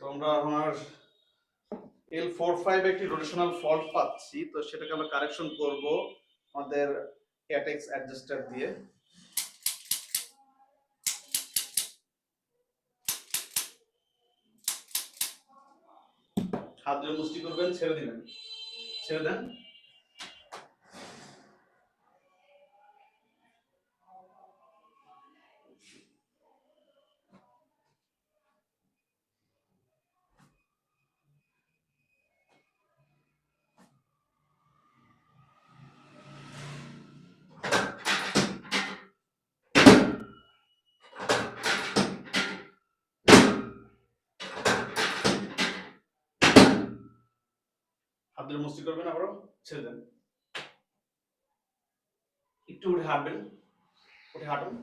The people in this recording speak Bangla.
তো আমরা আমার এল ফোর ফাইভ একটি রোটেশনাল ফল্ট পাচ্ছি, তো সেটাকে আমরা কারেকশন করব আমাদের ক্যাটেক্স অ্যাডজাস্টার দিয়ে। হাত মুষ্টি করবেন, ছেড়ে দিবেন। ছেড়ে দেন। হাত মস্তি করবেন আবারও ছেড়ে দেন। একটু উঠে হাঁটবেন উঠে হাঁটুন।